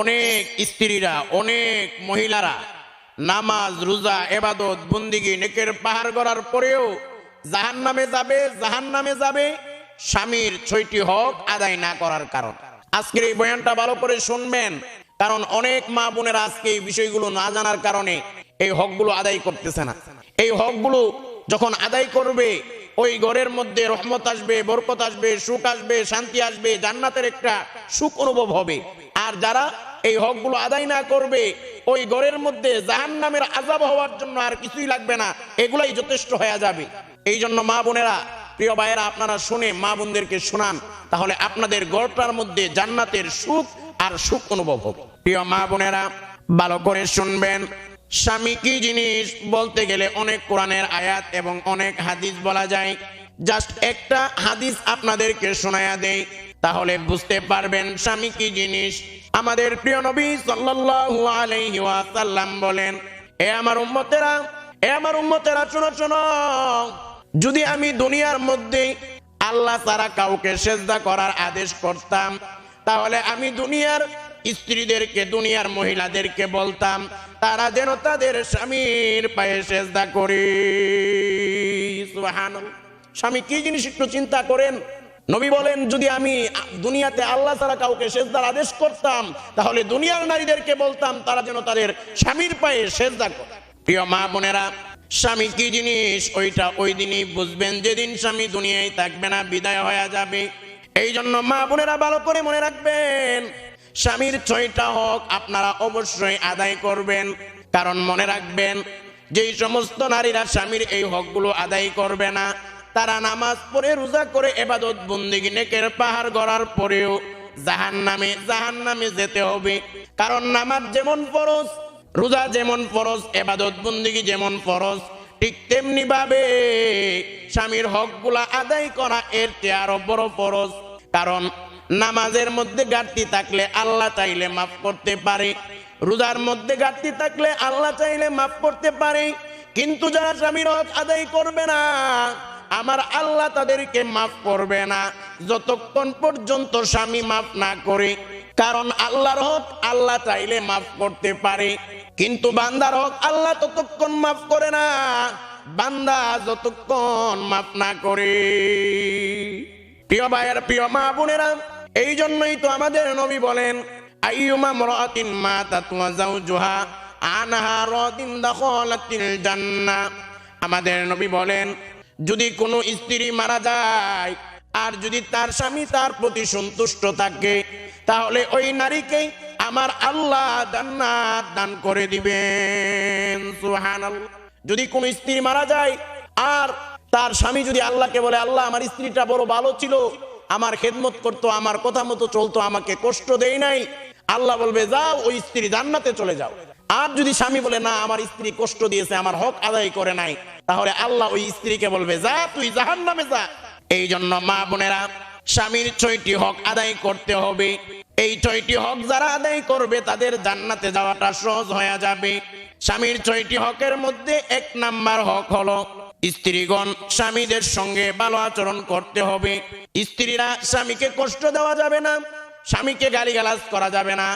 অনেক স্ত্রীরা, অনেক মহিলারা নামাজ, রোজা, এবাদত, বন্দিগি, নেকের পাহাড় করার পরেও জাহান নামে যাবে জাহান নামে যাবে, স্বামীর ছয়টি হক আদায় না করার কারণ। আজকের এই বয়ানটা ভালো করে শুনবেন, কারণ অনেক মা বোনেরা আজকে এই বিষয়গুলো না জানার কারণে এই হকগুলো আদায় করতেছে না। এই হকগুলো যখন আদায় করবে, ওই ঘরের মধ্যে রহমত আসবে, বরকত আসবে, সুখ আসবে, শান্তি আসবে, জান্নাতের একটা সুখ অনুভব হবে। আর যারা এই হকগুলো আদায় না করবে, ওই ঘরের মধ্যে জাহান নামের আজাব হওয়ার জন্য আর কিছুই লাগবে না, এগুলাই যথেষ্ট হয়ে যাবে। এই জন্য মা বোনেরা, প্রিয় ভাইয়েরা, আপনারা শুনে মা বোনদেরকে শোনান, তাহলে আপনাদের গড়টার মধ্যে জান্নাতের সুখ আর সুখ অনুভব হবে। প্রিয় মা বোনেরা, ভালো করে শুনবেন। স্বামী কি জিনিস বলতে গেলে অনেক কোরআনের আয়াত এবং অনেক হাদিস বলা যায়। জাস্ট একটা হাদিস আপনাদেরকে শোনায়া দেই। তাহলে বুঝতে পারবেন স্বামী কি জিনিস? আমাদের প্রিয় নবী সাল্লাল্লাহু আলাইহি ওয়াসাল্লাম বলেন, এ আমার উম্মতেরা, এ আমার উম্মতেরা, শোনো শোনো। যদি আমি দুনিয়ার মধ্যে আল্লাহ ছাড়া কাউকে সেজদা করার আদেশ করতাম, তাহলে আমি দুনিয়ার স্ত্রীদেরকে, দুনিয়ার মহিলাদেরকে বলতাম, তারা যেন তাদের স্বামীর পায়ে সেজদা করি। স্বামী কি জিনিস একটু চিন্তা করেন? নবী বলেন, যদি আমি দুনিয়াতে আল্লাহ ছাড়া কাউকে সেজদার আদেশ করতাম, তাহলে দুনিয়ার নারীদেরকে বলতাম, তারা যেন তাদের স্বামীর পায়ে সেজদা করে। প্রিয় মা বোনেরা, স্বামী কি জিনিস? ওইটা ওই দিনই বুঝবেন, যেদিন স্বামী দুনিয়ায় থাকবে না, বিদায় হয়ে যাবে। এই জন্য মা বোনেরা ভালো করে মনে রাখবেন, স্বামীর ছয়টা হক আপনারা অবশ্যই আদায় করবেন। কারণ মনে রাখবেন, যেই সমস্ত নারীরা স্বামীর এই হকগুলো আদায় করবে না তারা নামাজ পড়ে, রোজা করে, এবাদত বন্দিগি নেকের পাহাড় গড়ার পরেও জাহান নামে জাহান নামে যেতে হবে। কারণ নামাজ যেমন ফরজ, রোজা যেমন ফরজ, এবাদত বন্দিগি যেমন ফরজ, ঠিক তেমনি ভাবে স্বামীর হকগুলা আদায় করা এর চেয়ে আরও বড় ফরজ। কারণ নামাজের মধ্যে ঘাটতি থাকলে আল্লাহ চাইলে মাফ করতে পারে। রোজার মধ্যে ঘাটতি থাকলে আল্লাহ চাইলে মাফ করতে পারে। কিন্তু যারা স্বামীর হক আদায় করবে না আমার আল্লাহ তাদেরকে মাফ করবে না। যতক্ষণ পর্যন্ত স্বামী মাফ না করে, কারণ আল্লাহর হক আল্লাহ চাইলে মাফ করতে পারে। কিন্তু বান্দার হক আল্লাহ ততক্ষণ মাফ করে না। বান্দা যতক্ষণ মাফ না করে। প্রিয় ভাইয়ের প্রিয় মা বোনেরা, এই জন্যই তো আমাদের নবী বলেন, আইয়ুমা মরাতিন মা তাতুয়া জাউজুহা আনহা রাদিন দাখালাতিল জান্নাহ। আমাদের নবী বলেন যদি কোনো স্ত্রী মারা যায় আর যদি তার স্বামী তার প্রতি সন্তুষ্ট থাকে, তাহলে ওই নারীকে আমার আল্লাহ দান করে দিবেন। যদি কোন স্ত্রী মারা যায় আর তার স্বামী যদি আল্লাহকে বলে, আল্লাহ, আমার স্ত্রীটা বড় ভালো ছিল, আমার খেদমত করতো, আমার কথা মতো চলতো, আমাকে কষ্ট দেয় নাই। আল্লাহ বলবে, যাও, ওই স্ত্রী জান্নাতে চলে যাও। আর যদি স্বামী বলে, না, আমার স্ত্রী কষ্ট দিয়েছে, আমার হক আদায় করে নাই। তাহলে আল্লাহ ওই স্ত্রীকে বলবে, যা, তুই জাহান নামে যা। এই জন্য মা বোনেরা, স্বামীর ছয়টি হক আদায় করতে হবে। এই ছয়টি হক যারা আদায় করবে, তাদের জান্নাতে যাওয়াটা সহজ হয়ে যাবে। স্বামীর ছয়টি হকের মধ্যে এক নাম্বার হক হলো, স্ত্রীগণ স্বামীদের সঙ্গে ভালো আচরণ করতে হবে। স্ত্রীরা স্বামীকে কষ্ট দেওয়া যাবে না, স্বামীকে গালিগালাজ করা যাবে না।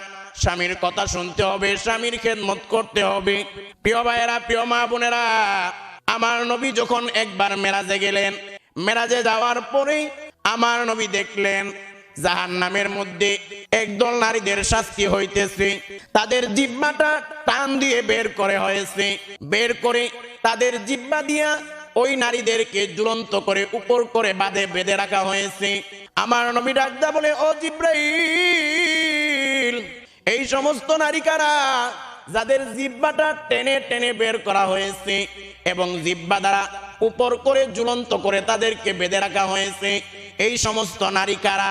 স্বামীর কথা শুনতে হবে, স্বামীর খেদমত করতে হবে। প্রিয় ভাইয়েরা, প্রিয় মা বোনেরা আমার নবী যখন একবার মেরাজে গেলেন, মেরাজে যাওয়ার পরে আমার নবী দেখলেন জাহান নামের মধ্যে একদল নারীদের শাস্তি হইতেছে। তাদের জিব্বাটা টান দিয়ে বের করে হয়েছে। বের করে তাদের জিব্বা দিয়া ওই নারীদেরকে ঝুলন্ত করে উপর করে বাঁধে বেঁধে রাখা হয়েছে। আমার নবী ডাকদা বলে, ও জিব্রাইল, এই সমস্ত নারী কারা? যাদের জিব্বাটা টেনে টেনে বের করা হয়েছে এবং জিব্বা দ্বারা উপর করে ঝুলন্ত করে তাদেরকে বেঁধে রাখা হয়েছে, এই সমস্ত নারী কারা?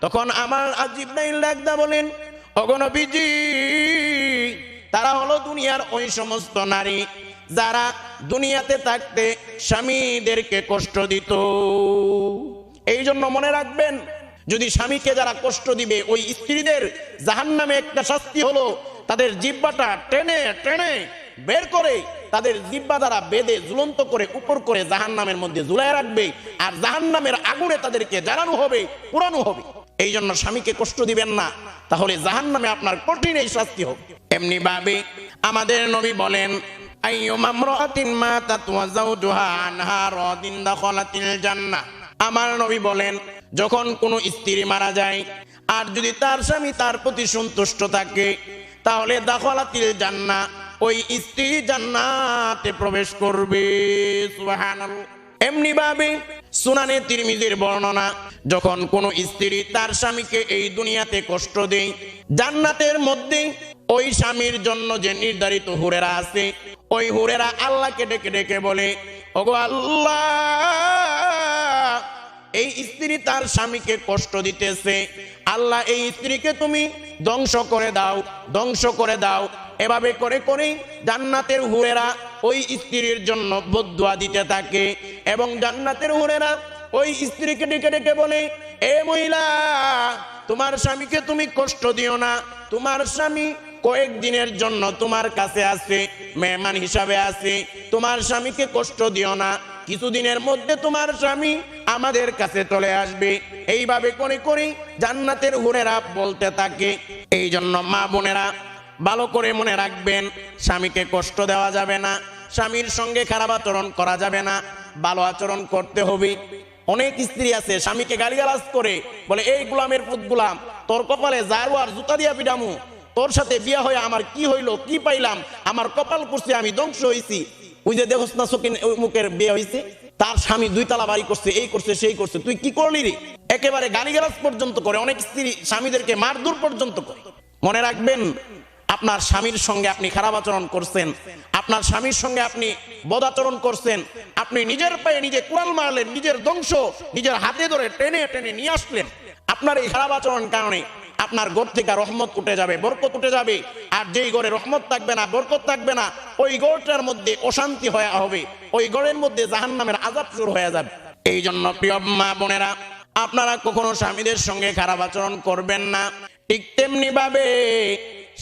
তখন আমার আজিব্রাইল ডাকদা বলেন অগণবিজি তারা হলো দুনিয়ার ওই সমস্ত নারী যারা দুনিয়াতে থাকতে স্বামীদেরকে কষ্ট দিত। এই জন্য মনে রাখবেন, যদি স্বামীকে যারা কষ্ট দিবে, ওই স্ত্রীদের জাহান নামে একটা শাস্তি হলো তাদের জিব্বাটা টেনে টেনে বের করে তাদের জিব্বা দ্বারা বেঁধে ঝুলন্ত করে উপর করে জাহান নামের মধ্যে ঝুলাই রাখবে আর জাহান নামের আগুনে তাদেরকে জ্বালানো হবে পুরানো হবে। এই জন্য স্বামীকে কষ্ট দিবেন না। তাহলে জাহান নামে আপনার কঠিন এই শাস্তি হোক। এমনি ভাবে আমাদের নবী বলেন আমার নবী বলেন, যখন কোনো স্ত্রী মারা যায় আর যদি তার স্বামী তার প্রতি সন্তুষ্ট থাকে তাহলে দাখলাতিল জান্নাহ ওই স্ত্রী জান্নাতে প্রবেশ করবে এমনি ভাবে সুনানে তিরমিজির বর্ণনা, যখন কোন স্ত্রী তার স্বামীকে এই দুনিয়াতে কষ্ট দেয়, জান্নাতের মধ্যে ওই স্বামীর জন্য যে নির্ধারিত হুরেরা আছে, ওই হুরেরা আল্লাহকে ডেকে ডেকে বলে, ওগো আল্লাহ! এই স্ত্রী তার স্বামীকে কষ্ট দিতেছে। আল্লাহ, এই স্ত্রীকে তুমি ধ্বংস করে দাও, ধ্বংস করে দাও। এভাবে করে করে জান্নাতের হুরেরা ওই স্ত্রীর জন্য বদুয়া দিতে থাকে এবং জান্নাতের হুরেরা ওই স্ত্রীকে ডেকে ডেকে বলে, এ মহিলা, তোমার স্বামীকে তুমি কষ্ট দিও না। তোমার স্বামী কয়েকদিনের জন্য তোমার কাছে আছে, মেহমান হিসাবে আছে। তোমার স্বামীকে কষ্ট দিও না। কিছুদিনের মধ্যে তোমার স্বামী আমাদের কাছে চলে আসবে। এইভাবে করে করে জান্নাতের হুরেরা বলতে থাকে। এই জন্য মা বোনেরা, ভালো করে মনে রাখবেন, স্বামীকে কষ্ট দেওয়া যাবে না, স্বামীর সঙ্গে খারাপ আচরণ করা যাবে না, ভালো আচরণ করতে হবে। অনেক স্ত্রী আছে, স্বামীকে গালিগালাজ করে, বলে, এই গুলামের পুত গুলাম, তোর কপালে জারু আর জুতা দিয়া পিডামু, তোর সাথে বিয়া হয়ে আমার কি হইল, কি পাইলাম, আমার কপাল করছে, আমি ধ্বংস হয়েছি ওই যে দেখোস না সকিন মুখের বিয়ে হয়েছে তার স্বামী দুই তালা বাড়ি করছে, এই করছে, সেই করছে। তুই কি করলি রে? একেবারে গালিগালাজ পর্যন্ত করে, অনেক স্ত্রী স্বামীদেরকে মারদূর পর্যন্ত করে। মনে রাখবেন, আপনার স্বামীর সঙ্গে আপনি খারাপ আচরণ করছেন, আপনার স্বামীর সঙ্গে আপনি বদাচরণ করছেন, আপনি নিজের পায়ে নিজে কুড়াল মারলেন, নিজের ধ্বংস, নিজের হাতে ধরে টেনে টেনে নিয়ে আসলেন। আপনার এই খারাপ আচরণ কারণে আপনার ঘর থেকে রহমত উঠে যাবে, বরকত উঠে যাবে। আর যেই ঘরে রহমত থাকবে না, বরকত থাকবে না, ওই গড়টার মধ্যে অশান্তি হয়ে হবে, ওই গড়ের মধ্যে জাহান নামের আজাব শুরু হয়ে যাবে। এই জন্য প্রিয় মা বোনেরা, আপনারা কখনো স্বামীদের সঙ্গে খারাপ আচরণ করবেন না। ঠিক তেমনি ভাবে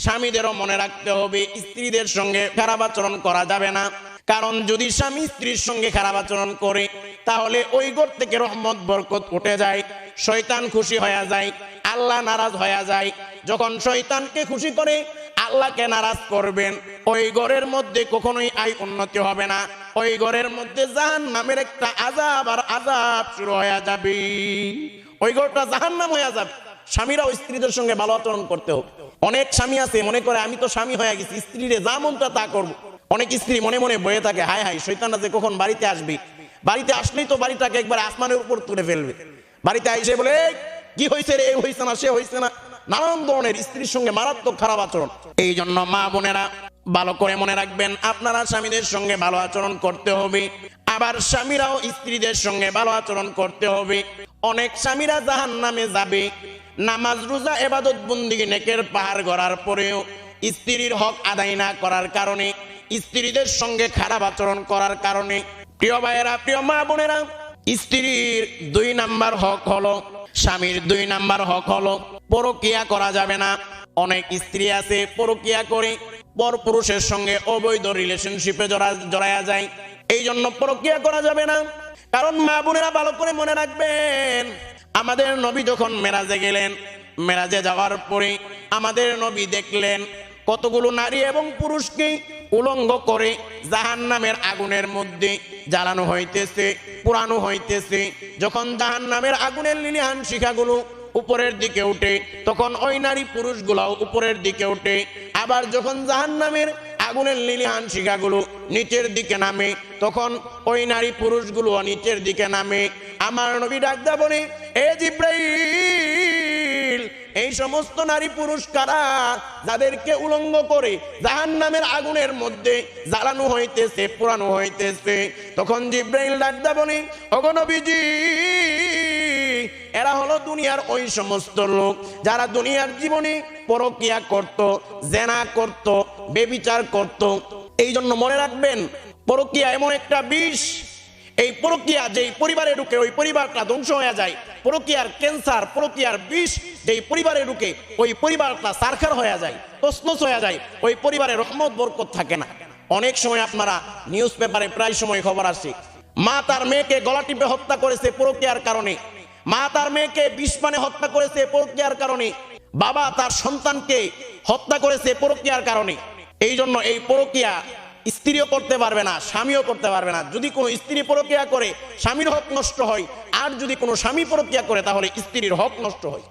স্বামীদেরও মনে রাখতে হবে, স্ত্রীদের সঙ্গে খারাপ আচরণ করা যাবে না। কারণ যদি স্বামী স্ত্রীর সঙ্গে খারাপ আচরণ করে, তাহলে ওই ঘর থেকে রহমত, বরকত উঠে যায়, শয়তান খুশি হয়ে যায়। আল্লাহ নারাজ হয়ে যায়। যখন শয়তানকে খুশি করে আল্লাহকে নারাজ করবেন ওই ঘরের মধ্যে কখনোই আয় উন্নতি হবে না। ওই ঘরের মধ্যে জাহান নামের একটা আজাব আর আজাব শুরু হয়ে যাবে। ওই ঘরটা জাহান নাম হয়ে যাবে। স্বামীরা ওই স্ত্রীদের সঙ্গে ভালো আচরণ করতে হবে অনেক স্বামী আছে মনে করে আমি তো স্বামী হয়ে গেছি স্ত্রীরে যা মন তা করব। অনেক স্ত্রী মনে মনে বয়ে থাকে হায় হায় শৈতানরা যে কখন বাড়িতে আসবে? বাড়িতে আসলেই তো বাড়িটাকে একবার আসমানের উপর তুলে ফেলবে। বাড়িতে এসে বলে "এই, কি হয়েছে রে? এই হয়েছে না, সে হয়েছে না। নানান ধরনের স্ত্রীর সঙ্গে মারাত্মক খারাপ আচরণ। এই জন্য মা বোনেরা ভালো করে মনে রাখবেন, আপনারা স্বামীদের সঙ্গে ভালো আচরণ করতে হবে। আবার স্বামীরাও স্ত্রীদের সঙ্গে ভালো আচরণ করতে হবে। অনেক স্বামীরা জাহান নামে যাবে, নামাজ, রোজা, এবাদত বন্দি নেকের পাহাড় গড়ার পরেও স্ত্রীর হক আদায় না করার কারণে, স্ত্রীদের সঙ্গে খারাপ আচরণ করার কারণে, প্রিয় ভাইয়েরা, প্রিয় মা বোনেরা, স্ত্রীর দুই নাম্বার হক হলো স্বামীর দুই নাম্বার হক হলো, পরকিয়া করা যাবে না। অনেক স্ত্রী আছে, পরকিয়া করে পর পুরুষের সঙ্গে অবৈধ রিলেশনশিপে জড়া জড়ায়া যায়। এই জন্য পরকিয়া করা যাবে না। কারণ মা বোনেরা ভালো করে মনে রাখবেন, আমাদের নবী যখন মেরাজে গেলেন, মেরাজে যাওয়ার পরে আমাদের নবী দেখলেন কতগুলো নারী এবং পুরুষকে উলঙ্গ করে জাহান নামের আগুনের মধ্যে জ্বালানো হইতেছে পুরানো হইতেছে। যখন জাহান নামের আগুনের লিলিহান শিখাগুলো উপরের দিকে উঠে, তখন ওই নারী পুরুষগুলাও উপরের দিকে উঠে। আবার যখন জাহান নামের আগুনের লিলিহান শিখাগুলো নিচের দিকে নামে, তখন ওই নারী পুরুষগুলো নিচের দিকে নামে। আমার নবী ডাকদা বলে, এ জিব্রাইল এই সমস্ত নারী পুরুষ কারা যাদেরকে উলঙ্গ করে জাহান নামের আগুনের মধ্যে জ্বালানো হইতেছে পুরানো হইতেছে, তখন জিব্রাইল ডাকদা বলে অগনবীজি এরা হলো দুনিয়ার ওই সমস্ত লোক যারা দুনিয়ার জীবনে পরকিয়া করত, জেনা করত, বেবিচার করত। এই জন্য মনে রাখবেন, পরকিয়া এমন একটা বিষ। এই প্রক্রিয়া যেই পরিবারে ঢুকে, ওই পরিবারটা ধ্বংস হয়ে যায়। প্রক্রিয়ার ক্যান্সার প্রক্রিয়ার বিষ যেই পরিবারে ঢুকে, ওই পরিবারটা সারখার হয়ে যায় তসনস হয়ে যায়, ওই পরিবারে রহমত, বরকত থাকে না। অনেক সময় আপনারা নিউজ পেপারে প্রায় সময় খবর আসে, মা তার মেয়েকে গলা টিপে হত্যা করেছে প্রক্রিয়ার কারণে। মা তার মেয়েকে বিশপানে হত্যা করেছে প্রক্রিয়ার কারণে। বাবা তার সন্তানকে হত্যা করেছে প্রক্রিয়ার কারণে। এই জন্য এই প্রক্রিয়া স্ত্রীও করতে পারবে না, স্বামীও করতে পারবে না। যদি কোনো স্ত্রী প্রক্রিয়া করে, স্বামীর হক নষ্ট হয়, আর যদি কোনো স্বামী প্রক্রিয়া করে, তাহলে স্ত্রীর হক নষ্ট হয়।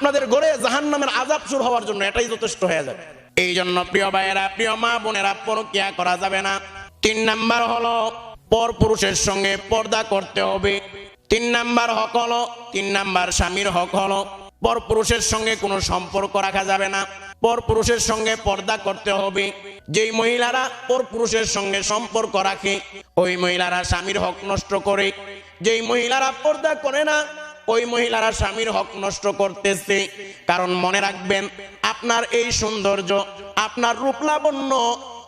আপনাদের গড়ে জাহান নামের আজাব শুরু হওয়ার জন্য এটাই যথেষ্ট হয়ে যাবে। এই জন্য প্রিয় ভাইয়েরা, প্রিয় মা বোনেরা প্রক্রিয়া করা যাবে না। তিন নাম্বার হলো, পর পুরুষের সঙ্গে পর্দা করতে হবে। তিন নাম্বার হক হলো, তিন নাম্বার স্বামীর হক হলো। পর পুরুষের সঙ্গে কোনো সম্পর্ক রাখা যাবে না। পর পুরুষের সঙ্গে পর্দা করতে হবে। যেই মহিলারা পর পুরুষের সঙ্গে সম্পর্ক রাখে, ওই মহিলারা স্বামীর হক নষ্ট করে। যেই মহিলারা পর্দা করে না ওই মহিলারা স্বামীর হক নষ্ট করতেছে। কারণ মনে রাখবেন, আপনার এই সৌন্দর্য, আপনার রূপ লাবণ্য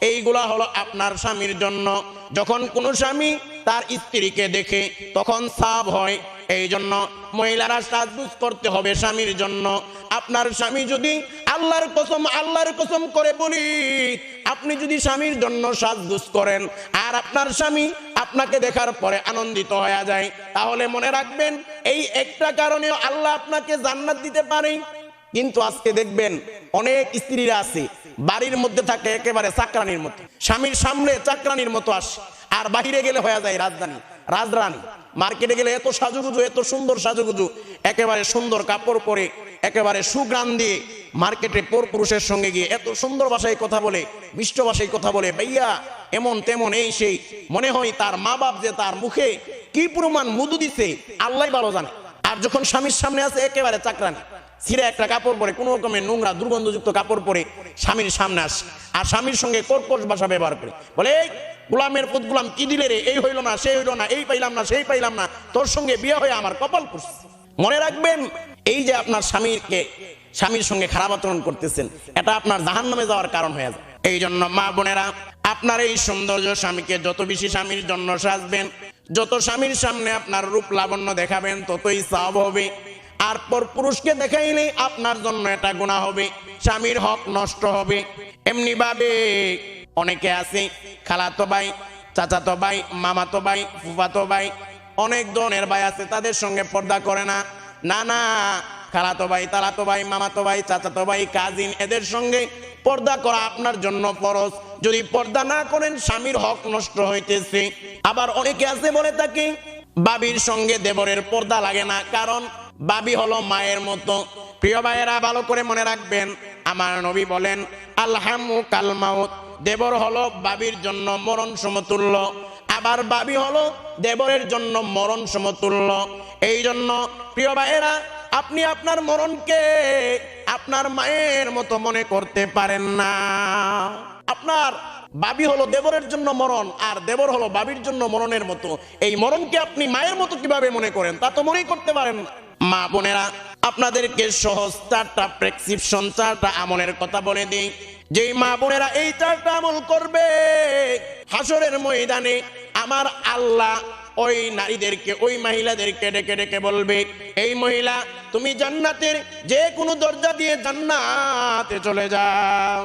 এইগুলা হলো আপনার স্বামীর জন্য। যখন কোনো স্বামী তার স্ত্রীকে দেখে, তখন সাব হয়। এই জন্য মহিলারা সাজগুজ করতে হবে স্বামীর জন্য। আপনার স্বামী যদি আল্লাহর কসম আল্লাহর কসম করে বলি, আপনি যদি স্বামীর জন্য সাজগুজ করেন, আর আপনার স্বামী আপনাকে দেখার পরে আনন্দিত হয়ে যায়। তাহলে মনে রাখবেন, এই একটা কারণে আল্লাহ আপনাকে জান্নাত দিতে পারেন কিন্তু আজকে দেখবেন, অনেক স্ত্রীরা আছে, বাড়ির মধ্যে থাকে একেবারে চাকরানির মতো। স্বামীর সামনে চাকরানির মতো আসে, আর বাহিরে গেলে হয়ে যায় রাজধানী, রাজরানী। মার্কেটে গেলে এত সাজুগুজু এত সুন্দর সাজুগুজু একেবারে সুন্দর কাপড় পরে একেবারে সুগ্রাম দিয়ে মার্কেটে পর পুরুষের সঙ্গে গিয়ে এত সুন্দর ভাষায় কথা বলে মিষ্ট ভাষায় কথা বলে ভাইয়া এমন তেমন এই সেই। মনে হয় তার মা বাপ যে তার মুখে কি পরিমাণ মধু দিছে আল্লাহ ভালো জানে। আর যখন স্বামীর সামনে আছে একেবারে চাকরানি। ছিঁড়ে একটা কাপড় পরে কোনো রকমের নোংরা দুর্গন্ধযুক্ত কাপড় পরে স্বামীর সামনে আসে। আর স্বামীর সঙ্গে কর্কশ ভাষা ব্যবহার করে। বলে "এই, গোলামের পুত গোলাম কি দিলে রে? এই হইল না, সেই হইল না, এই পাইলাম না, সেই পাইলাম না। তোর সঙ্গে বিয়ে হয়ে আমার কপাল পুষছে মনে রাখবেন, এই যে আপনার স্বামীকে, স্বামীর সঙ্গে খারাপ আচরণ করতেছেন, এটা আপনার জাহান নামে যাওয়ার কারণ হয়ে যায়। এই জন্য মা বোনেরা, আপনার এই সৌন্দর্য স্বামীকে যত বেশি স্বামীর জন্য সাজবেন, যত স্বামীর সামনে আপনার রূপ লাবণ্য দেখাবেন, ততই সাব হবে। আর পর পুরুষকে দেখাইলে আপনার জন্য এটা গুণা হবে, স্বামীর হক নষ্ট হবে। এমনি ভাবে অনেকে আছে, খালাতো ভাই, চাচাতো ভাই, মামাতো ভাই, ফুফাতো ভাই, অনেক ধরনের ভাই আছে, তাদের সঙ্গে পর্দা করে না। না না, খালাতো ভাই, তালাতো ভাই, মামাতো ভাই, চাচাতো ভাই, কাজিন, এদের সঙ্গে পর্দা করা আপনার জন্য ফরজ। যদি পর্দা না করেন, স্বামীর হক নষ্ট হইতেছে। আবার অনেকে আছে বলে থাকে, বাবির সঙ্গে দেবরের পর্দা লাগে না, কারণ বাবি হলো মায়ের মতো। প্রিয় ভাইয়েরা, ভালো করে মনে রাখবেন, আমার নবী বলেন, আলহামু কালমাউত দেবর হলো বাবির জন্য মরণ সমতুল্য। আবার বাবি হলো দেবরের জন্য মরণ সমতুল্য। এই জন্য প্রিয় ভাইয়েরা, আপনি আপনার মরণকে আপনার মায়ের মতো মনে করতে পারেন না। আপনার বাবি হলো দেবরের জন্য মরণ, আর দেবর হলো বাবির জন্য মরণের মতো। এই মরণকে আপনি মায়ের মতো কীভাবে মনে করেন তা তো মনেই করতে পারেন মা বোনেরা, আপনাদেরকে সহজ চারটা প্রেসক্রিপশন চারটা আমলের কথা বলে দিই। যেই মা বোনেরা এই চারটা আমল করবে, হাসরের ময়দানে আমার আল্লাহ ওই নারীদেরকে, ওই মহিলাদেরকে ডেকে ডেকে বলবে, এই মহিলা, তুমি জান্নাতের যে কোনো দরজা দিয়ে জান্নাতে চলে যাও।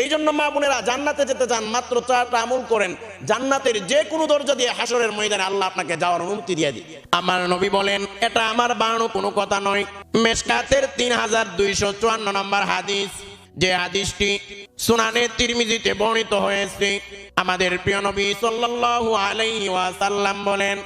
এই জন্য মা বোনেরা, জান্নাতে যেতে চান, মাত্র চারটা আমল করেন। জান্নাতের যে কোনো দরজা দিয়ে হাসরের ময়দানে আল্লাহ আপনাকে যাওয়ার অনুমতি দিয়ে দিই আমার নবী বলেন, এটা আমার বানানো কোনো কথা নয়। মেসকাতের তিন হাজার দুইশো চুয়ান্ন নম্বর হাদিস। যে হাদিসটি সুনানে তিরমিজিতে বর্ণিত হয়েছে, আমাদের প্রিয় নবী সাল্লাল্লাহু আলাইহি ওয়াসাল্লাম বলেন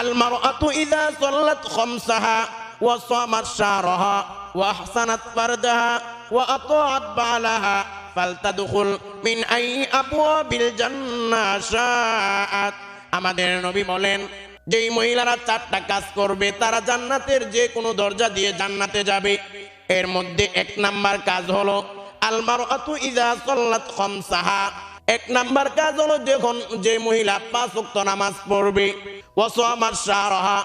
আল মারআতু ইযা সাল্লাত খামসাহা ওয়া সামাত শাহরাহা ওয়া আহসানাত ফারজাহা ওয়া আতাআত বালাহা ফালতাদখুল মিন আই আবওয়াবিল জান্নাহ শাআত। আমাদের নবী বলেন, যেই মহিলারা চারটা কাজ করবে, তারা জান্নাতের যে কোনো দরজা দিয়ে জান্নাতে যাবে। এর মধ্যে এক নাম্বার কাজ হলো আলমার আতু ইজা সল্লাত খমসাহা। এক নাম্বার কাজ হলো যখন যে মহিলা পাঁচ ওয়াক্ত নামাজ পড়বে ওয়াসামার শাহরাহা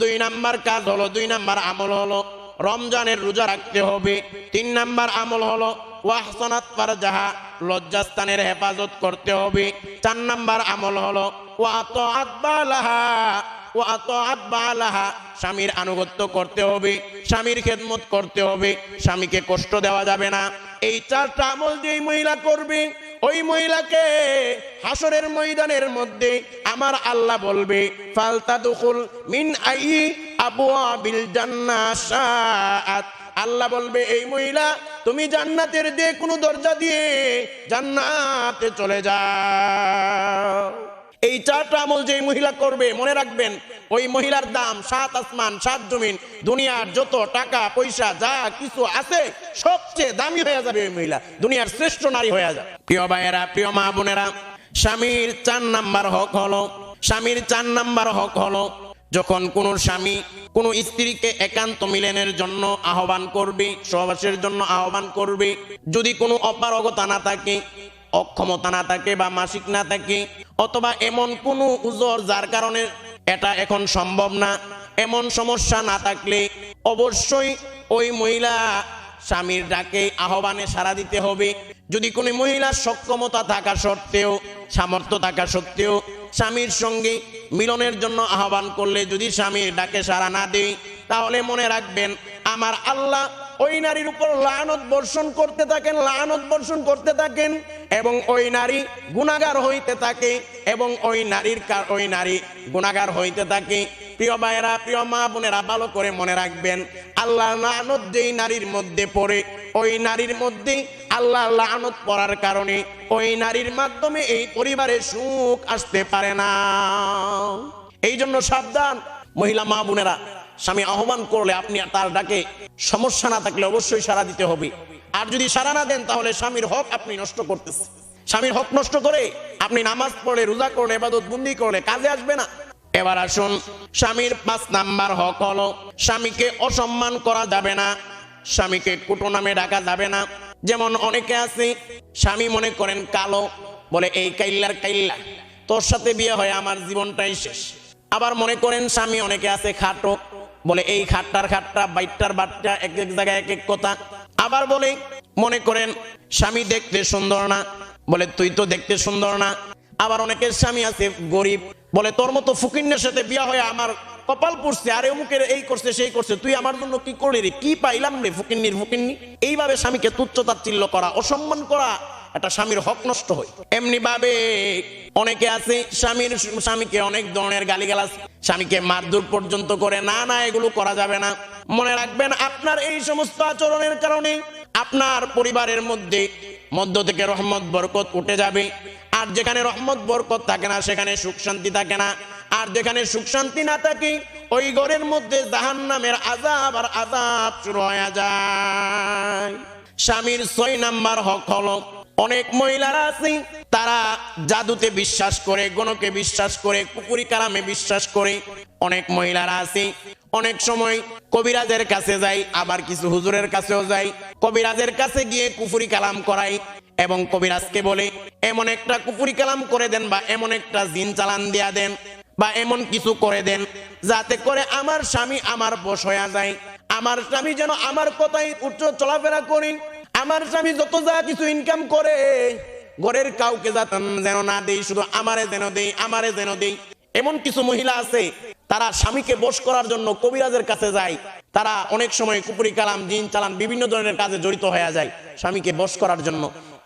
দুই নাম্বার কাজ হলো, দুই নাম্বার আমল হলো, রমজানের রোজা রাখতে হবে। তিন নাম্বার আমল হলো ওয়াহসানাত ফারজাহা, লজ্জাস্থানের হেফাজত করতে হবে। চার নাম্বার আমল হলো ওয়াতাআত বালাহা। স্বামীর আনুগত্য করতে হবে, স্বামীর খেদমত করতে হবে। স্বামীকে কষ্ট দেওয়া যাবে না। এই চারটা আমল যেই মহিলা করবে, ওই মহিলাকে হাসরের ময়দানের মধ্যে আমার আল্লাহ বলবে ফালতা দুকুল মিন আই আবওয়াবিল জান্নাত আল্লাহ বলবে, এই মহিলা, তুমি জান্নাতের যে কোনো দরজা দিয়ে জান্নাতে চলে যাও। এই চারটা আমল যে মহিলা করবে, মনে রাখবেন, ওই মহিলার দাম, সাত আসমান, সাত জমিন, দুনিয়ার যত টাকা, পয়সা, যা কিছু আছে, সবচেয়ে দামি হয়ে যাবে ওই মহিলা। দুনিয়ার শ্রেষ্ঠ নারী হয়ে যাবে। প্রিয় ভাইয়েরা, প্রিয় মা বোনেরা, স্বামীর চার নাম্বার হক হলো, স্বামীর চার নাম্বার হক হলো, যখন কোন স্বামী কোন স্ত্রীকে একান্ত মিলনের জন্য আহ্বান করবে, সহবাসের জন্য আহ্বান করবে, যদি কোনো অপারগতা না থাকে অক্ষমতা না থাকে বা মাসিক না থাকে, অথবা এমন কোনো উজর যার কারণে এটা এখন সম্ভব না। এমন সমস্যা না থাকলে অবশ্যই ওই মহিলা স্বামীর ডাকে আহ্বানে সাড়া দিতে হবে। যদি কোনো মহিলার সক্ষমতা থাকা সত্ত্বেও, সামর্থ্য থাকা সত্ত্বেও স্বামীর সঙ্গে মিলনের জন্য আহ্বান করলে যদি স্বামীর ডাকে সাড়া না দেয়, তাহলে মনে রাখবেন, আমার আল্লাহ ওই নারীর উপর লানত বর্ষণ করতে থাকেন, লানত বর্ষণ করতে থাকেন এবং ওই নারী গুণাগার হইতে থাকে এবং ওই নারীর ওই নারী গুণাগার হইতে থাকে। প্রিয় ভাইয়েরা, প্রিয় মা বোনেরা, ভালো করে মনে রাখবেন, আল্লাহ লানত যেই নারীর মধ্যে পড়ে, ওই নারীর মধ্যে আল্লাহ লানত পড়ার কারণে ওই নারীর মাধ্যমে এই পরিবারে সুখ আসতে পারে না। এই জন্য সাবধান, মহিলা মা বোনেরা স্বামী আহ্বান করলে আপনি তার ডাকে সমস্যা না থাকলে অবশ্যই সাড়া দিতে হবে। আর যদি সাড়া না দেন, তাহলে স্বামীর হক আপনি নষ্ট করতেছেন। স্বামীর হক নষ্ট করে আপনি নামাজ পড়লে রোজা করলে এবাদত বন্দি করলে কাজে আসবে না। এবার আসুন, স্বামীর পাঁচ নাম্বার হক হলো, স্বামীকে অসম্মান করা যাবে না, স্বামীকে কুটো নামে ডাকা যাবে না। যেমন অনেকে আছে, স্বামী মনে করেন কালো, বলে, এই কাইল্লার কাইল্লা, তোর সাথে বিয়ে হয়, আমার জীবনটাই শেষ। আবার মনে করেন স্বামী অনেকে আছে খাটো বলে, এই খাট্টার খাট্টা, বাইটটার বাট্টা এক এক জায়গায় এক এক কথা। আবার বলে, মনে করেন, স্বামী দেখতে সুন্দর না? বলে, তুই তো দেখতে সুন্দর না। আবার অনেকের স্বামী আছে, গরিব। বলে, তোর মতো ফুকিন্নের সাথে বিয়া হয়ে আমার কপাল পড়ছে, আরে অমুকের এই করছে, সেই করছে, তুই আমার জন্য কি করলি রে? কি পাইলাম রে ফুকিন্নির ফুকিন্নি? এইভাবে স্বামীকে তুচ্ছ তাচ্ছিল্য করা, অসম্মান করা। একটা স্বামীর হক নষ্ট হয়। এমনি ভাবে অনেকে আছে, স্বামীর, স্বামীকে অনেক ধরনের গালিগালাজ, স্বামীকে মারধর পর্যন্ত করে। না না, এগুলো করা যাবে না। মনে রাখবেন, আপনার এই সমস্ত আচরণের কারণে আপনার পরিবারের মধ্যে মধ্য থেকে রহমত, বরকত উঠে যাবে। আর যেখানে রহমত, বরকত থাকে না, সেখানে সুখ শান্তি থাকে না। আর যেখানে সুখ শান্তি না থাকে, ওই ঘরের মধ্যে জাহান নামের আজাব আর আজাব শুরু হয়ে যায়। স্বামীর ছয় নাম্বার হক হলো অনেক মহিলারা আছে, তারা জাদুতে বিশ্বাস করে, গণকে বিশ্বাস করে, কুকুরি কালামে বিশ্বাস করে। অনেক মহিলারা আছে, অনেক সময় কবিরাজের কাছে যাই, আবার কিছু হুজুরের কাছেও যাই। কবিরাজের কাছে গিয়ে কুফুরি কালাম করাই এবং কবিরাজকে বলে, এমন একটা কুফুরি কালাম করে দেন বা এমন একটা জিন চালান দিয়া দেন বা এমন কিছু করে দেন যাতে করে আমার স্বামী আমার বশ হয়ে যায়। আমার স্বামী যেন আমার কথাই উচ্চ চলাফেরা করি আমার স্বামী যত যা কিছু ইনকাম করে, ঘরের কাউকে যাতে যেন না দেই, শুধু আমারে যেন দেই, আমারে যেন দেই। এমন কিছু মহিলা আছে, তারা স্বামীকে বশ করার জন্য কবিরাজের কাছে যায়। তারা অনেক সময় কুপুরি কালাম, জিন চালান, বিভিন্ন ধরনের কাজে জড়িত হয়ে যায় স্বামীকে বশ করার জন্য।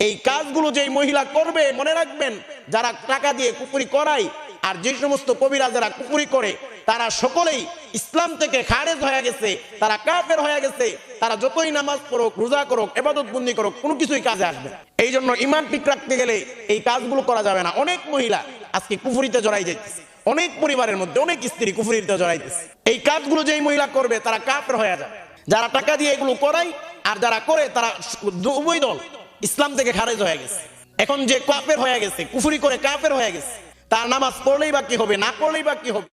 এই কাজগুলো যেই মহিলা করবে, মনে রাখবেন, যারা টাকা দিয়ে কুপুরি করায়, আর যে সমস্ত কবিরাজেরা কুপুরি করে, তারা সকলেই ইসলাম থেকে খারেজ হয়ে গেছে, তারা কাফের হয়ে গেছে, তারা যতই নামাজ পড়ুক, রোজা করুক এবাদত বন্দি করুক, কোনো কিছুই কাজে আসবে এই জন্য ইমান ঠিক রাখতে গেলে এই কাজগুলো করা যাবে না। অনেক মহিলা আজকে কুফুরিতে জড়াই যাইতেছে। অনেক পরিবারের মধ্যে অনেক স্ত্রী কুফুরিতে জড়াইতেছে এই কাজগুলো যেই মহিলা করবে, তারা কাফের হয়ে যাবে। যারা টাকা দিয়ে এগুলো করায়, আর যারা করে, তারা উভয় দল ইসলাম থেকে খারেজ হয়ে গেছে। এখন যে কাফের হয়ে গেছে, কুফুরি করে কাফের হয়ে গেছে, তার নামাজ পড়লেই বা কি হবে, না পড়লেই বা কি হবে?